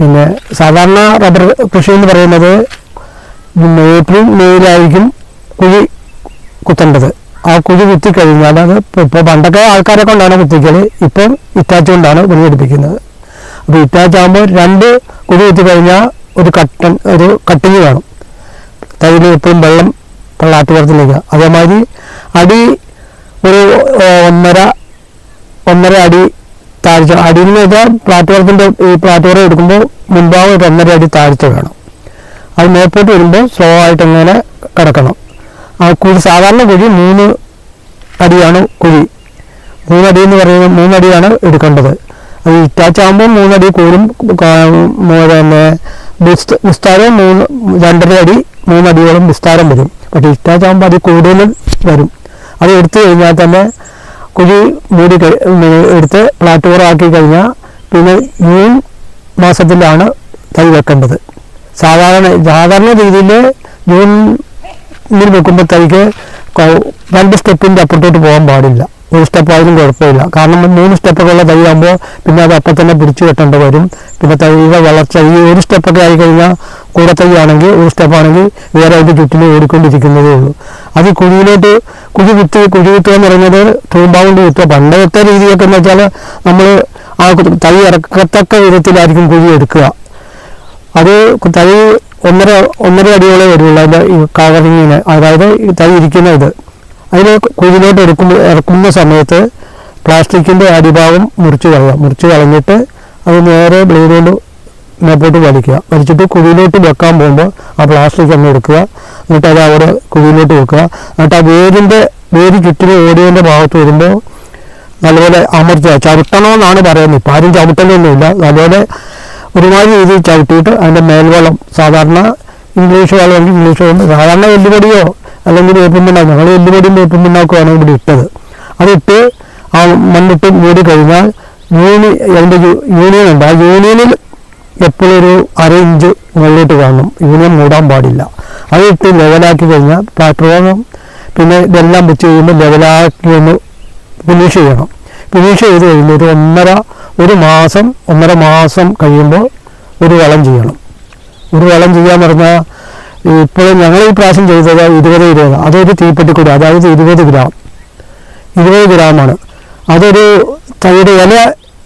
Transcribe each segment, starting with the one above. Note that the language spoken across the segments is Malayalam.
പിന്നെ സാധാരണ റബ്ബർ കൃഷി എന്ന് പറയുന്നത് ഏപ്രിൽ മെയ്യിലായിരിക്കും കുഴി കുത്തേണ്ടത്. ആ കുഴി കുത്തി കഴിഞ്ഞാൽ അത് ഇപ്പോൾ പണ്ടൊക്കെ ആൾക്കാരെ കൊണ്ടാണ് കുത്തിക്കൽ ഇപ്പം ഇറ്റാച്ച് കൊണ്ടാണ് കുഴി എടുപ്പിക്കുന്നത്. അപ്പോൾ ഇറ്റാച്ച് ആകുമ്പോൾ രണ്ട് കുഴി കുത്തി കഴിഞ്ഞാൽ ഒരു കട്ടൻ ഒരു കട്ടിങ് വേണം. തൈര് എപ്പോഴും വെള്ളം പള്ളാട്ട് ചേർത്തിലേക്ക് അതേമാതിരി അടി ഒരു ഒന്നര ഒന്നര അടി താഴ്ച. അടിയിൽ നിന്ന് വെച്ചാൽ പ്ലാറ്റ്ഫോറത്തിന്റെ ഈ പ്ലാറ്റ്ഫോറം എടുക്കുമ്പോൾ മുൻഭാഗം ഒരു ഒന്നര അടി താഴ്ച വേണം അത് മേപ്പോട്ട് വരുമ്പോൾ സ്ലോ ആയിട്ട് ഇങ്ങനെ കിടക്കണം. ആ കുഴി സാധാരണ കുഴി മൂന്ന് അടിയാണ് കുഴി. മൂന്നടി എന്ന് പറയുന്നത് മൂന്നടിയാണ് എടുക്കേണ്ടത്. അത് ഇറ്റാച്ച് ആകുമ്പോൾ മൂന്നടി കൂടും. പിന്നെ വിസ്ത- വിസ്താരം മൂന്ന് രണ്ടര അടി മൂന്നടിയോളം വിസ്താരം വരും. പക്ഷേ ഇറ്റാച്ച് ആകുമ്പോൾ അത് കൂടുതൽ വരും. അത് എടുത്തു കഴിഞ്ഞാൽ തന്നെ കുഴി മൂടി എടുത്ത് പ്ലാറ്റ്ഫോർ ആക്കി കഴിഞ്ഞാൽ പിന്നെ ജൂൺ മാസത്തിലാണ് തൈ വെക്കേണ്ടത്. സാധാരണ സാധാരണ രീതിയിൽ ജൂൺ വെക്കുമ്പോൾ തൈക്ക് രണ്ട് സ്റ്റെപ്പിന്റെ അപ്പുറത്തോട്ട് പോകാൻ പാടില്ല. ഒരു സ്റ്റെപ്പ് ആയാലും കുഴപ്പമില്ല. കാരണം മൂന്ന് സ്റ്റെപ്പൊക്കെയുള്ള തൈ ആകുമ്പോൾ പിന്നെ അത് അപ്പം തന്നെ പിടിച്ചു കെട്ടേണ്ടി വരും. പിന്നെ തൈയുടെ വളർച്ച ഈ ഒരു സ്റ്റെപ്പൊക്കെ ആയി കഴിഞ്ഞാൽ കൂടെ തൈ ഒരു സ്റ്റെപ്പാണെങ്കിൽ വേറെ അതിന്റെ ചുറ്റിലും ഓടിക്കൊണ്ടിരിക്കുന്നതേ ഉള്ളൂ. അത് കുഴിയിലോട്ട് കുഴി വിത്ത് കുഴി കുത്തുക എന്ന് പറയുന്നത് തൂമ്പാവുണ്ട് കുത്തുക പണ്ടത്തെ രീതിയൊക്കെ എന്ന് വെച്ചാൽ നമ്മൾ ആ തൈ ഇറക്കത്തക്ക വിധത്തിലായിരിക്കും കുഴി എടുക്കുക. അത് തൈ ഒന്നര ഒന്നര അടിയോളം വരുള്ളൂ അതിന്റെ ഈ കവറിങ്ങിന് അതായത് തൈ ഇരിക്കുന്ന ഇത് അതിന് കുഴിയിലോട്ട് എടുക്കുമ്പോൾ ഇറക്കുന്ന സമയത്ത് പ്ലാസ്റ്റിക്കിന്റെ അടിഭാഗം മുറിച്ച് കളയുക മുറിച്ച് കളഞ്ഞിട്ട് അത് നേരെ ബ്ലേഡ് കൊണ്ട് മേപ്പോട്ട് വലിക്കുക. വലിച്ചിട്ട് കുഴിയിലോട്ട് വെക്കാൻ പോകുമ്പോൾ ആ പ്ലാസ്റ്റിക് അങ്ങ് എടുക്കുക. എന്നിട്ട് അത് അവിടെ കുഴിയിലോട്ട് വെക്കുക. എന്നിട്ട് ആ വേരിന്റെ വേര് ചുറ്റിന് ഓടിയതിന്റെ ഭാഗത്ത് വരുമ്പോൾ നല്ലപോലെ അമർത്തുക. ചവിട്ടണമെന്നാണ് പറയുന്നത്. ഇപ്പം ആരും ചവിട്ടലൊന്നുമില്ല. നല്ലപോലെ ഒരുമാതിരി രീതിയിൽ ചവിട്ടിയിട്ട് അതിന്റെ മേൽവളം സാധാരണ ഇംഗ്ലീഷ് വളമെങ്കിൽ ഇംഗ്ലീഷ് വളം. സാധാരണ എല്ലുപൊടിയോ അല്ലെങ്കിൽ വേപ്പും പിണ്ണാക്കും ഞങ്ങൾ എല്ലുപൊടിയും വേപ്പും പിണ്ണാക്കുമാണ് ഇവിടെ ഇട്ടത്. അതിട്ട് ആ മണ്ണിട്ട് മൂടി കഴിഞ്ഞാൽ യൂണി അതിന്റെ യൂണിയൻ ഉണ്ട്. ആ യൂണിയനിൽ എപ്പോഴും ഒരു അര ഇഞ്ച് മുകളിലോട്ട് കാണും. ഇതിനെ മൂടാൻ പാടില്ല. അത് ഇട്ട് ലെവലാക്കി കഴിഞ്ഞാൽ പ്ലാറ്റ്ഫോം പിന്നെ ഇതെല്ലാം വെച്ച് കഴിയുമ്പോൾ ലെവലാക്കി ഒന്ന് ഫിനിഷ് ചെയ്യണം. ഫിനിഷ് ചെയ്ത് കഴിയുമ്പോൾ ഒരു ഒന്നര ഒരു മാസം ഒന്നര മാസം കഴിയുമ്പോൾ ഒരു വളം ചെയ്യണം. ഒരു വളം ചെയ്യാന്ന് പറഞ്ഞാൽ ഇപ്പോഴും ഞങ്ങൾ ഈ പ്രാവശ്യം ചെയ്തത് ഇരുപത് ഇരുപത് അതൊരു തീപ്പെട്ടിക്കൂടി അതായത് ഇരുപത് ഗ്രാം. ഇരുപത് ഗ്രാമാണ്. അതൊരു തൈയുടെ ഇല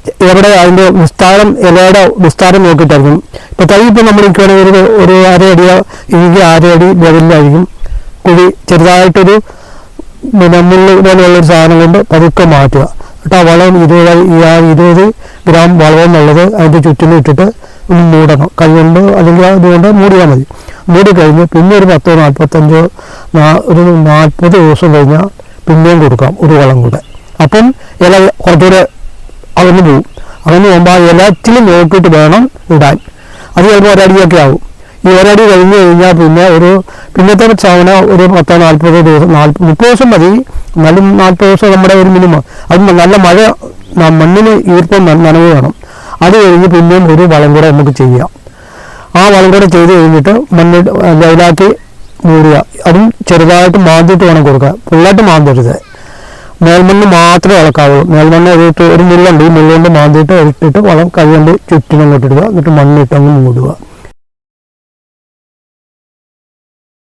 എവിടെ അതിന്റെ വിസ്താരം ഇലയുടെ വിസ്താരം നോക്കിയിട്ടായിരിക്കും. ഇപ്പോൾ തൈ ഇപ്പോൾ നമ്മൾ നിൽക്കുകയാണെങ്കിൽ ഒരു ഒരു അരയടിയോ എനിക്ക് അര അടി ലെവലിലായിരിക്കും കുഴി ചെറുതായിട്ടൊരു പിന്നെ മുള്ള് പോലെയുള്ളൊരു സാധനം കൊണ്ട് പതുക്കെ മാറ്റുക. എന്നിട്ട് ആ വളം ഇരുപത് ആ ഇരുപത് ഗ്രാം വളം എന്നുള്ളത് അതിന്റെ ചുറ്റിനും ഇട്ടിട്ട് ഒന്ന് മൂടണം. കൈകൊണ്ട് അല്ലെങ്കിൽ അതുകൊണ്ട് മൂടിയാൽ മതി. മൂടി കഴിഞ്ഞ് പിന്നെ ഒരു പത്തോ നാൽപ്പത്തഞ്ചോ നാ- ഒരു നാൽപ്പത് ദിവസം കഴിഞ്ഞാൽ പിന്നെയും കൊടുക്കാം ഒരു വളം കൂടെ. അപ്പം ഇല കുറച്ചുകൂടെ അകന്നു പോകും അകന്നു പോകുമ്പോൾ ഇലച്ചിൽ നോക്കിയിട്ട് വേണം ഇടാൻ. അത് ചിലപ്പോൾ ഒരടിയൊക്കെ ആവും. ഈ ഒരടി കഴിഞ്ഞ് കഴിഞ്ഞാൽ പിന്നെ ഒരു പിന്നത്തെ ചവണ ഒരു പത്തോ നാൽപ്പതോ ദിവസം നാൽപ്പത് മുപ്പത് ദിവസം മതി. എന്നാലും നാൽപ്പത് ദിവസം നമ്മുടെ ഒരു മിനിമം അത് നല്ല മഴ മണ്ണിന് ഈർപ്പം നനവ് വേണം. അത് കഴിഞ്ഞ് പിന്നെയും ഒരു വളം കൂടെ നമുക്ക് ചെയ്യാം. ആ വളം കൂടെ ചെയ്ത് കഴിഞ്ഞിട്ട് മണ്ണ് ലെവലാക്കി മൂടുക. അതും ചെറുതായിട്ട് മാന്തിയിട്ട് വേണം കൊടുക്കുക ഫുള്ളായിട്ട് മാന്തരുത്. മേൽമണ്ണ് മാത്രമേ ഇളക്കാവുള്ളൂ മേൽമണ്ണ് ഒരു ഒരു മുള്ളുണ്ട് ഈ മുള്ളുകൊണ്ട് മാന്തിയിട്ട് ഇട്ടിട്ട് വളം കൈ കൊണ്ട് ചുറ്റിനും അങ്ങോട്ട് എന്നിട്ട് മണ്ണിട്ട് അങ്ങ് മൂടുക.